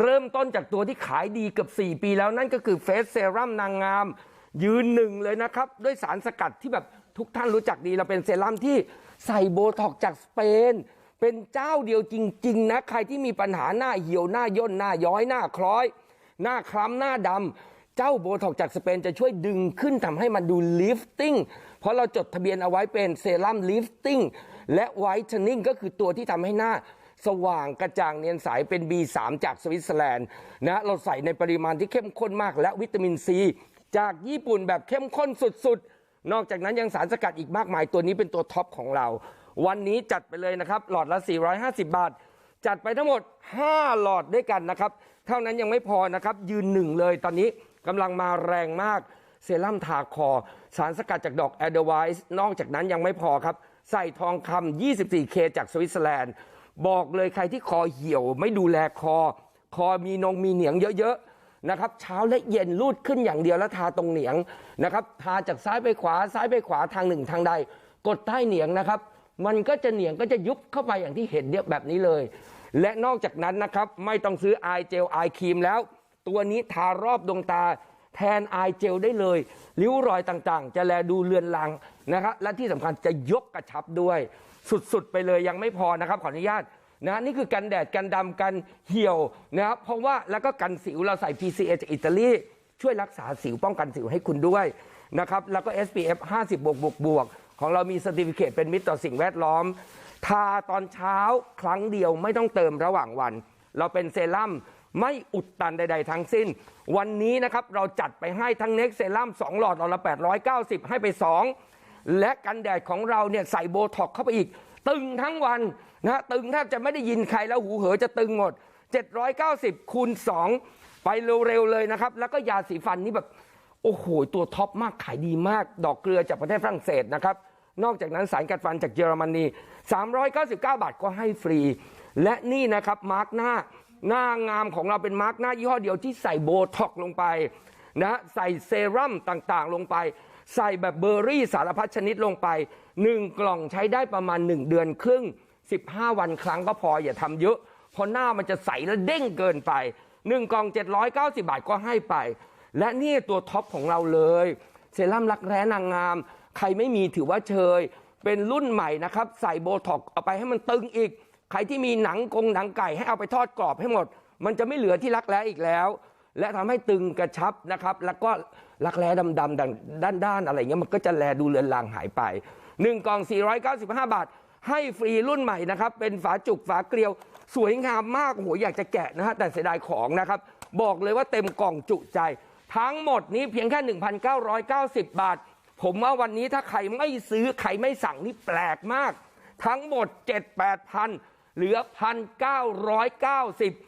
เริ่มต้นจากตัวที่ขายดีเกือบ4 ปีแล้วนั่นก็คือเฟสเซรั่มนางงาม ยืนหนึ่งเลยนะครับ ด้วยสารสกัดที่แบบทุกท่านรู้จักดีเราเป็นเซรั่มที่ใส่โบท็อกจากสเปน เป็นเจ้าเดียวจริง ๆ นะ ใครที่มีปัญหาหน้าเหี่ยวหน้าย่นหน้าย้อยหน้าคล้อย หน้าคล้ำหน้าดำเจ้าโบท็อกจากสเปนจะช่วยดึงขึ้นทำให้มันดูลิฟติ้งเพราะเราจดทะเบียนเอาไว้เป็นเซรั่มลิฟติ้งและไวท์เทนนิ่งก็คือตัวที่ทำให้หน้า สว่างกระจ่างเนียนใสเป็น B3 จากสวิตเซอร์แลนด์นะเราใส่ในปริมาณที่เข้มข้นมาก และวิตามินซีจากญี่ปุ่นแบบเข้มข้นสุดๆ นอกจากนั้นยังสารสกัดอีกมากมายตัวนี้เป็นตัวท็อปของเรา วันนี้จัดไปเลยนะครับ หลอดละ 450 บาท จัดไปทั้งหมด 5 หลอดด้วยกันนะครับ เท่านั้นยังไม่พอนะครับ ยืนหนึ่งเลยตอนนี้กำลังมาแรงมากเซรั่มทาคอ สารสกัดจากดอกแอดไวส์นอกจากนั้นยังไม่พอครับ ใส่ทองคำ 24K จากสวิตเซอร์แลนด์ บอกเลยใครที่คอเหี่ยว ไม่ดูแลคอ คอมีนงมีเหนียงเยอะๆนะครับเช้าและเย็นรูดขึ้นอย่างเดียวแล้วทาตรงเหนียงนะครับทาจากซ้ายไปขวาซ้ายไปขวาทางหนึ่งทางใด กดใต้เหนียงนะครับ มันก็จะเหนียงก็จะยุบเข้าไปอย่างที่เห็นเนี่ยแบบนี้เลย และนอกจากนั้นนะครับไม่ต้องซื้อไอเจลไอครีมแล้ว ตัวนี้ทารอบดวงตาแทนไอเจลได้เลยริ้วรอยต่างๆ จะแลดูเลือนลางนะครับและที่สำคัญจะยกกระชับด้วย สุดๆ ไปเลยยังไม่พอนะครับขออนุญาตนะนี่คือกันแดดกันดำกันเหี่ยวนะครับเพราะว่าแล้วก็กันสิวเราใส่ PCA จากอิตาลีช่วยรักษาสิวป้องกันสิวให้คุณด้วยนะครับแล้วก็ SPF 50บวกบวกบวกของเรามีสติฟิเคตเป็นมิตรต่อสิ่งแวดล้อม ทาตอนเช้าครั้งเดียวไม่ต้องเติมระหว่างวัน เราเป็นเซรั่มไม่อุดตันใด ๆ ทั้งสิ้น วันนี้นะครับเราจัดไปให้ทั้งเน็กเซรั่ม2หลอดหลอดละ890 ให้ไป 2 และกันแดดของเราเนี่ยใส่โบท็อกเข้าไปอีก ตึงทั้งวันนะตึงแทบจะไม่ได้ยินใครแล้วหูเหอจะตึงหมด 790คูณ2ไปเร็วๆเลยนะครับ แล้วก็ยาสีฟันนี่แบบ โอ้โห ตัวท็อปมากขายดีมาก ดอกเกลือจากประเทศฝรั่งเศสนะครับ นอกจากนั้นสารกัดฟันจากเยอรมนี 399 บาทก็ให้ฟรี และนี่นะครับมาร์กหน้าหน้างามของเราเป็นมาร์กหน้ายี่ห้อเดียวที่ใส่โบท็อกลงไปนะใส่เซรั่มต่างๆลงไป ใส่แบบเบอร์รี่สารพัดชนิดลงไป 1 กล่องใช้ได้ประมาณ 1 เดือนครึ่ง 15 วันครั้งก็พออย่าทำเยอะ เพราะหน้ามันจะใสและเด้งเกินไป 1 กล่อง 790 บาทก็ให้ไป และนี่ตัวท็อปของเราเลย เซรั่มรักแร้นางงาม ใครไม่มีถือว่าเชย เป็นรุ่นใหม่นะครับ ใส่โบท็อกเอาไปให้มันตึงอีก ใครที่มีหนังกงหนังไก่ให้เอาไปทอดกรอบให้หมด มันจะไม่เหลือที่รักแร้อีกแล้ว และทำให้ตึงกระชับนะครับ แล้วก็รักแร้ดำๆด้านด้านๆอะไรเงี้ยมันก็จะแลดูเลือนลางหายไป 1กล่อง 495 บาท ให้ฟรีรุ่นใหม่นะครับ เป็นฝาจุกฝาเกลียว สวยงามมากโอ้โหอยากจะแกะนะฮะแต่เสียดายของนะครับ บอกเลยว่าเต็มกล่องจุใจ ทั้งหมดนี้เพียงแค่ 1,990 บาท ผมว่าวันนี้ถ้าใครไม่ซื้อใครไม่สั่งนี่แปลกมาก ทั้งหมด 7-8พันเหลือ 1,990